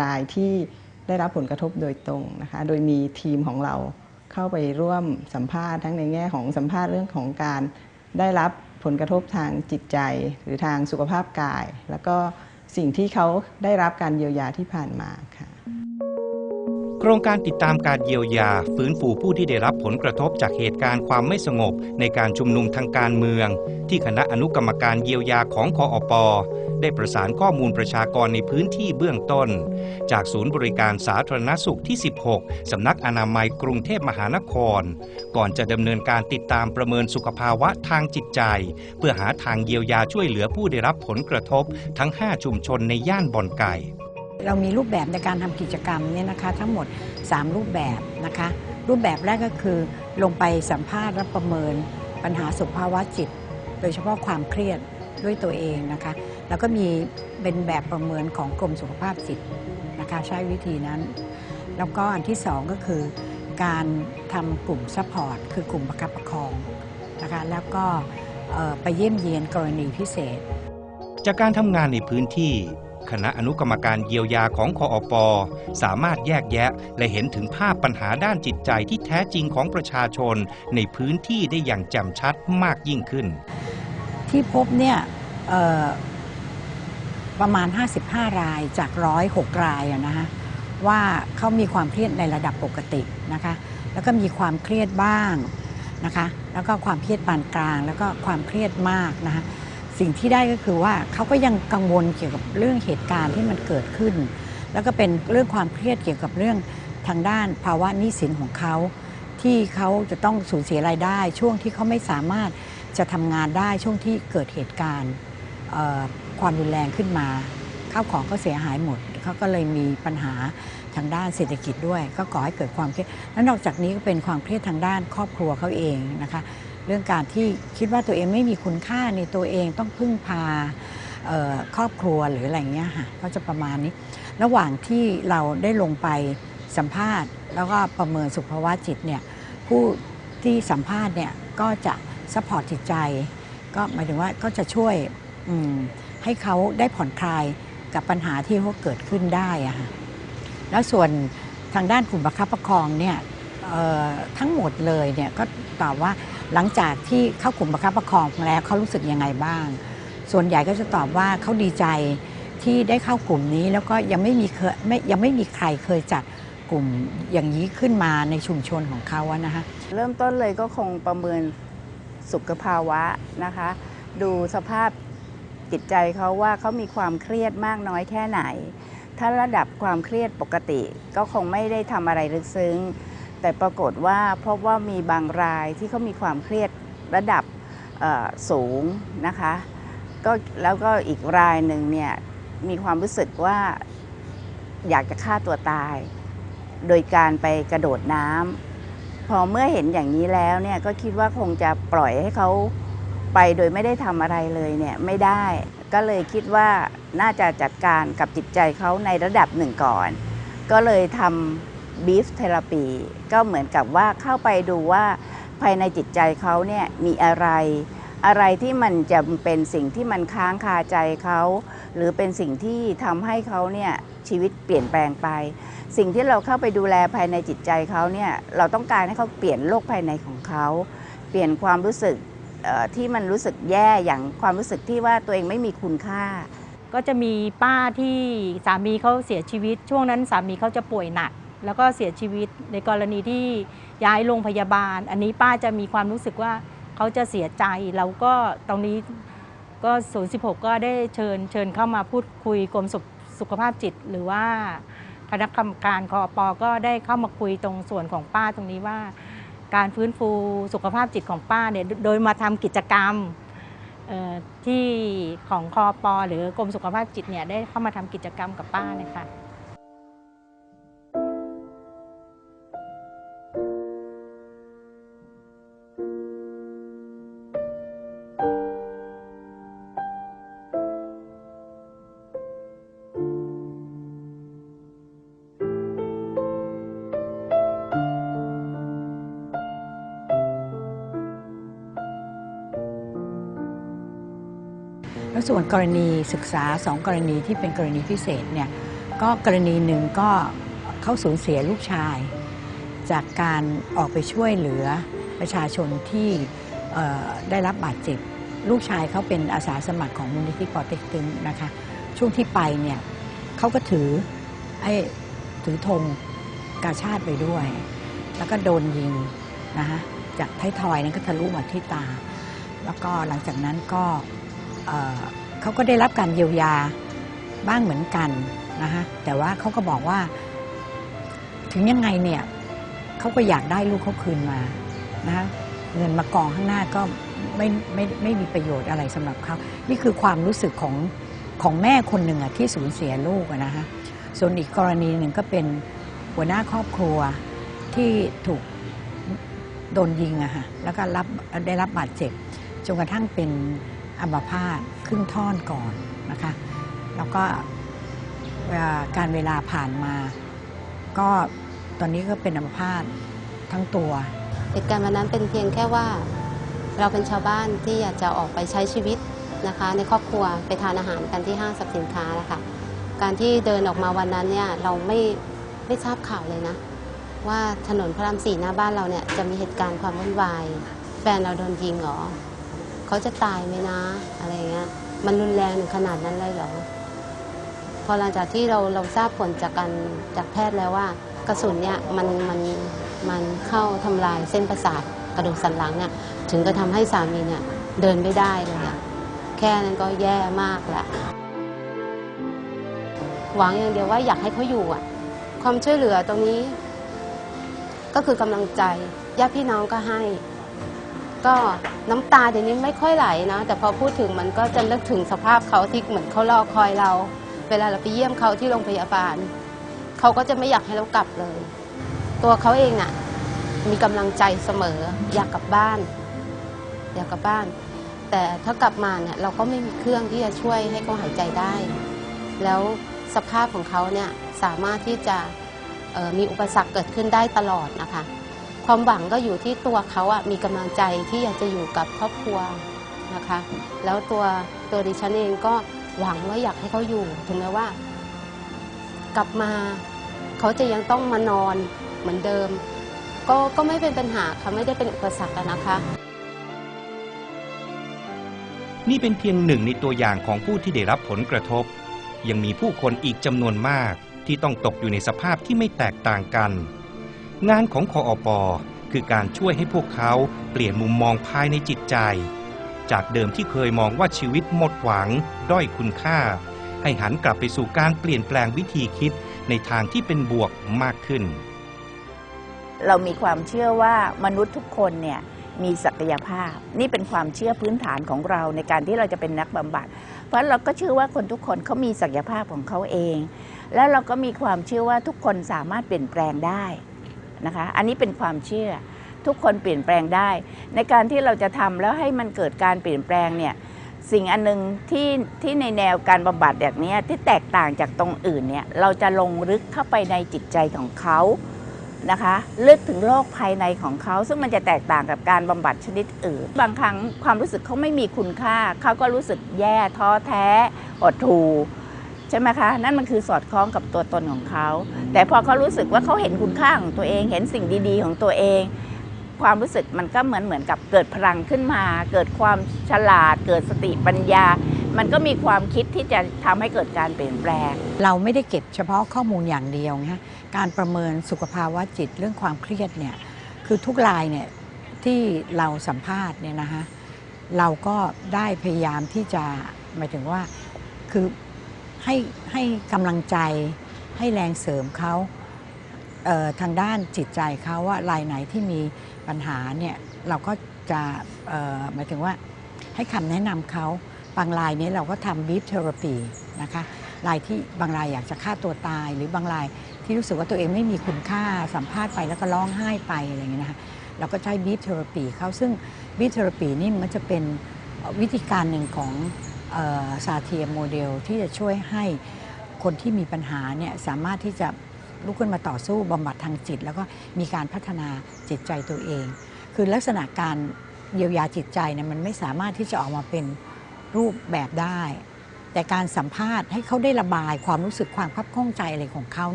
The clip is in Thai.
รายที่ได้รับผลกระทบโดยตรงนะคะ โดยมีทีมของเราเข้าไปร่วมสัมภาษณ์ทั้งในแง่ของสัมภาษณ์เรื่องของการได้รับผลกระทบทางจิตใจ หรือทางสุขภาพกาย แล้วก็สิ่งที่เขาได้รับการเยียวยาที่ผ่านมาค่ะ โครงการติดตามการเยียวยา ฟื้นฟูผู้ที่ได้รับผลกระทบจากเหตุการณ์ความไม่สงบในการชุมนุมทางการเมือง ที่คณะอนุกรรมการเยียวยาของคออปได้ประสานข้อมูลประชากรในพื้นที่เบื้องต้น จากศูนย์บริการสาธารณสุขที่ 16 สำนักอนามัยกรุงเทพมหานคร ก่อนจะดำเนินการติดตามประเมินสุขภาวะทางจิตใจ เพื่อหาทางเยียวยาช่วยเหลือผู้ได้รับผลกระทบทั้ง 5 ชุมชนในย่านบ่อนไก่ เรามีรูปแบบในการทำกิจกรรมเนี่ยนะคะทั้งหมด 3 รูปแบบนะคะ รูปแบบแรกก็คือลงไปสัมภาษณ์และประเมิน ปัญหาสุขภาวะจิต โดยเฉพาะความเครียดด้วยตัวเองนะคะ แล้วก็มีเป็นแบบประเมินของกรมสุขภาพจิตนะคะใช้วิธีนั้น แล้วก็อันที่ 2 ก็คือการทำกลุ่มซัพพอร์ตคือกลุ่มประคับประคองนะคะแล้วก็ไปเยี่ยมเยียนกรณีพิเศษ จากการทำงานในพื้นที่ คณะอนุกรรมการเยียวยาของคออปสามารถแยกแยะและเห็นถึงภาพปัญหาด้านจิตใจที่แท้จริงของประชาชนในพื้นที่ได้อย่างแจ่มชัดมากยิ่งขึ้น ที่พบเนี่ยประมาณ 55 รายจาก 106 รายนะคะว่าเขามีความเครียดในระดับปกตินะคะแล้วก็มีความเครียดบ้างนะคะแล้วก็ความเครียดปานกลาง แล้วก็ความเครียดมากนะคะ สิ่งที่ได้ก็คือว่าเขาก็ยังกังวลเกี่ยวกับเรื่องเหตุการณ์ที่มันเกิดขึ้น แล้วก็เป็นเรื่องความเครียดเกี่ยวกับเรื่องทางด้านภาวะหนี้สินของเขา ที่เขาจะต้องสูญเสียรายได้ ช่วงที่เขาไม่สามารถจะทำงานได้ช่วงที่เกิดเหตุการณ์ความรุนแรงขึ้นมาข้าวของก็เสียหายหมดเขาก็เลยมีปัญหาทางด้านเศรษฐกิจด้วย ก็ก่อให้เกิดความเครียดและนอกจากนี้ก็เป็นความเครียดทางด้านครอบครัวเขาเองนะคะ เรื่องการที่คิดว่าตัวเองไม่มีคุณค่าในตัวเองต้องพึ่งพาครอบครัวหรืออะไรเงี้ยค่ะก็จะประมาณนี้ ระหว่างที่เราได้ลงไปสัมภาษณ์ แล้วก็ประเมินสุขภาวะจิตเนี่ยผู้ที่สัมภาษณ์เนี่ยก็จะซัพพอร์ตจิตใจ ก็หมายถึงว่าก็จะช่วยให้เขาได้ผ่อนคลายกับปัญหาที่เขาเกิดขึ้นได้อะค่ะแล้วส่วนทางด้านกลุ่มประคับประคองเนี่ยทั้งหมดเลยเนี่ยก็ตอบว่า หลังจากที่เข้ากลุ่มประคับประคองแล้วเขารู้สึกยังไงบ้าง ส่วนใหญ่ก็จะตอบว่าเขาดีใจที่ได้เข้ากลุ่มนี้แล้วก็ยังไม่มีเคยไม่ยังไม่มีใครเคยจัดกลุ่มอย่างนี้ขึ้นมาในชุมชนของเขาอะนะคะเริ่มต้นเลยก็คงประเมินสุขภาวะนะคะ ดูสภาพจิตใจเขาว่าเขามีความเครียดมากน้อยแค่ไหน ถ้าระดับความเครียดปกติก็คงไม่ได้ทำอะไรลึกซึ้ง แต่ปรากฏว่าพบว่ามีบางรายที่เขามีความเครียดระดับสูงนะคะก็แล้วก็อีกรายหนึ่งเนี่ยมีความรู้สึกว่าอยากจะฆ่าตัวตาย โดยการไปกระโดดน้ำพอเมื่อเห็นอย่างนี้แล้วเนี่ยก็คิดว่าคงจะปล่อยให้เขาไปโดยไม่ได้ทำอะไรเลยเนี่ยไม่ได้ ก็เลยคิดว่าน่าจะจัดการกับจิตใจเขาในระดับหนึ่งก่อน ก็เลยทำ บีฟเทราปีก็เหมือนกับว่าเข้าไปดูว่าภายในจิตใจเขาเนี่ยมีอะไร อะไรที่มันจะเป็นสิ่งที่มันค้างคาใจเขา หรือเป็นสิ่งที่ทำให้เขาเนี่ยชีวิตเปลี่ยนแปลงไป สิ่งที่เราเข้าไปดูแลภายในจิตใจเขาเนี่ยเราต้องการให้เขาเปลี่ยนโลกภายในของเขา เปลี่ยนความรู้สึกที่มันรู้สึกแย่อย่างความรู้สึกที่ว่าตัวเองไม่มีคุณค่า ก็จะมีป้าที่สามีเขาเสียชีวิต ช่วงนั้นสามีเขาจะป่วยหนัก แล้วก็เสียชีวิตในกรณีที่ย้ายโรงพยาบาล อันนี้ป้าจะมีความรู้สึกว่าเขาจะเสียใจเราก็ตรงนี้ก็ศูนย์สิก็ได้เชิญเชิญเข้ามาพูดคุยกรมสุขสุขภาพจิต หรือว่าคณะกรรมการคอปก็ได้เข้ามาคุยตรงส่วนของป้าตรงนี้ว่า การฟื้นฟูสุขภาพจิตของป้าเนี่ยโดยมาทำกิจกรรมที่ของคอปอหรือกรมสุขภาพจิตเนี่ยได้เข้ามาทำกิจกรรมกับป้าเนี่ยค่ะ แล้วส่วนกรณีศึกษาสองกรณีที่เป็นกรณีพิเศษเนี่ยก็กรณีหนึ่งก็เขาสูญเสียลูกชาย จากการออกไปช่วยเหลือประชาชนที่ได้รับบาดเจ็บ ลูกชายเขาเป็นอาสาสมัครของมูลนิธิปอเต็กตึงนะคะ ช่วงที่ไปเนี่ยเขาก็ถือไอ้ถือธงกาชาติไปด้วย แล้วก็โดนยิงนะคะจากท้ายทอยนั้นก็ทะลุมาที่ตา แล้วก็หลังจากนั้นก็ เขาก็ได้รับการเยียวยาบ้างเหมือนกันนะคะแต่ว่าเขาก็บอกว่า ถึงยังไงเนี่ยเขาก็อยากได้ลูกเขาคืนมานะคะเงินมากองข้างหน้าก็ไม่ไม่ไม่มีประโยชน์อะไรสำหรับเขา นี่คือความรู้สึกของของแม่คนหนึ่งอะที่สูญเสียลูกนะคะส่วนอีกกรณีหนึ่งก็เป็นหัวหน้าครอบครัวที่ถูกโดนยิงอะค่ะแล้วก็รับได้รับบาดเจ็บจนกระทั่งเป็น อัมพาตครึ่งท่อนก่อนนะคะแล้วก็การเวลาผ่านมา ก็ตอนนี้ก็เป็นอัมพาตทั้งตัวเหตุการณ์วันนั้นเป็นเพียงแค่ว่า เราเป็นชาวบ้านที่อยากจะออกไปใช้ชีวิตนะคะ ในครอบครัวไปทานอาหารกันที่ห้างสรรพสินค้านะคะการที่เดินออกมาวันนั้นเนี่ยเราไม่ไม่ทราบข่าวเลยนะ ว่าถนนพระรามสี่หน้าบ้านเราเนี่ยจะมีเหตุการณ์ความวุ่นวาย แฟนเราโดนยิงเหรอ เขาจะตายไหมนะ อะไรเงี้ย มันรุนแรงถึงขนาดนั้นเลยเหรอ พอหลังจากที่เราเราทราบผลจากการจากแพทย์แล้วว่า กระสุนเนี่ยมันมันมันเข้าทำลายเส้นประสาทกระดูกสันหลังเนี่ยถึงก็ทำให้สามีเนี่ยเดินไม่ได้เลยอะแค่นั้นก็แย่มากละหวังอย่างเดียวว่าอยากให้เขาอยู่อะความช่วยเหลือตรงนี้ ก็คือกำลังใจญาติพี่น้องก็ให้ ก็น้ำตาเดี๋ยวนี้ไม่ค่อยไหลนะ แต่พอพูดถึงมันก็จะนึกถึงสภาพเขาที่เหมือนเขารอคอยเรา เวลาเราไปเยี่ยมเขาที่โรงพยาบาลเขาก็จะไม่อยากให้เรากลับเลย ตัวเขาเองน่ะ มีกำลังใจเสมอ อยากกลับบ้าน อยากกลับบ้าน แต่ถ้ากลับมาเนี่ยเราก็ไม่มีเครื่องที่จะช่วยให้เขาหายใจได้ แล้วสภาพของเขาเนี่ยสามารถที่จะมีอุปสรรคเกิดขึ้นได้ตลอดนะคะ ความหวังก็อยู่ที่ตัวเขาอะมีกำลังใจที่อยากจะอยู่กับครอบครัวนะคะ แล้วตัวตัวดิฉันเองก็หวังว่าอยากให้เขาอยู่ ถึงแม้ว่า กลับมา เขาจะยังต้องมานอนเหมือนเดิม ก็ก็ไม่เป็นปัญหาค่ะไม่ได้เป็นอุปสรรคนะคะนี่เป็นเพียงหนึ่งในตัวอย่างของผู้ที่ได้รับผลกระทบ ยังมีผู้คนอีกจำนวนมากที่ต้องตกอยู่ในสภาพที่ไม่แตกต่างกัน งานของคออปอคือการช่วยให้พวกเขาเปลี่ยนมุมมองภายในจิตใจ จากเดิมที่เคยมองว่าชีวิตหมดหวัง ด้อยคุณค่า ให้หันกลับไปสู่การเปลี่ยนแปลงวิธีคิดในทางที่เป็นบวกมากขึ้น เรามีความเชื่อว่ามนุษย์ทุกคนเนี่ยมีศักยภาพ นี่เป็นความเชื่อพื้นฐานของเราในการที่เราจะเป็นนักบำบัด เพราะเราก็เชื่อว่าคนทุกคนเขามีศักยภาพของเขาเอง แล้วเราก็มีความเชื่อว่าทุกคนสามารถเปลี่ยนแปลงได้ นะคะ อันนี้เป็นความเชื่อ ทุกคนเปลี่ยนแปลงได้ ในการที่เราจะทำแล้วให้มันเกิดการเปลี่ยนแปลงเนี่ยสิ่งอันหนึงที่ที่ในแนวการบำบัดแบบนี้ที่แตกต่างจากตรงอื่นเนี่ยเราจะลงลึกเข้าไปในจิตใจของเขานะคะลึกถึงโลกภายในของเขา ซึ่งมันจะแตกต่างกับการบำบัดชนิดอื่น บางครั้งความรู้สึกเขาไม่มีคุณค่า เขาก็รู้สึกแย่ท้อแท้อดทู ใช่ไหมคะ นั่นมันคือสอดคล้องกับตัวตนของเขา แต่พอเขารู้สึกว่าเขาเห็นคุณค่าของตัวเอง เห็นสิ่งดีๆ ของตัวเอง ความรู้สึกมันก็เหมือนเหมือนกับเกิดพลังขึ้นมา เกิดความฉลาด เกิดสติปัญญา มันก็มีความคิดที่จะทำให้เกิดการเปลี่ยนแปลง เราไม่ได้เก็บเฉพาะข้อมูลอย่างเดียวนะการประเมินสุขภาวะจิตเรื่องความเครียดเนี่ยคือทุกรายเนี่ยที่เราสัมภาษณ์เนี่ยนะคะเราก็ได้พยายามที่จะหมายถึงว่าคือ ให้ให้กำลังใจให้แรงเสริมเขาเทางด้านจิตใจเขาว่ารายไหนที่มีปัญหาเนี่ยเราก็จะหมายถึงว่าให้คำแนะนำเขาบางรายนี้เราก็ทำบีฟเทอราปีนะคะรายที่บางรายอยากจะฆ่าตัวตาย หรือบางรายที่รู้สึกว่าตัวเองไม่มีคุณค่าสัมภาษณ์ไปแล้วก็ร้องไห้ไปอะไรอย่างเงี้ยนะคะเราก็ใช้บีทเทอราปีเขาซึ่งบีทเทอราปีนี่มันจะเป็นวิธีการหนึ่งของ ซาเทียโมเดลที่จะช่วยให้คนที่มีปัญหาเนี่ยสามารถที่จะลุกขึ้นมาต่อสู้บำบัดทางจิต แล้วก็มีการพัฒนาจิตใจตัวเอง คือลักษณะการเยียวยาจิตใจเนี่ยมันไม่สามารถที่จะออกมาเป็นรูปแบบได้ แต่การสัมภาษณ์ให้เขาได้ระบายความรู้สึกความคับข้องใจอะไรของเขา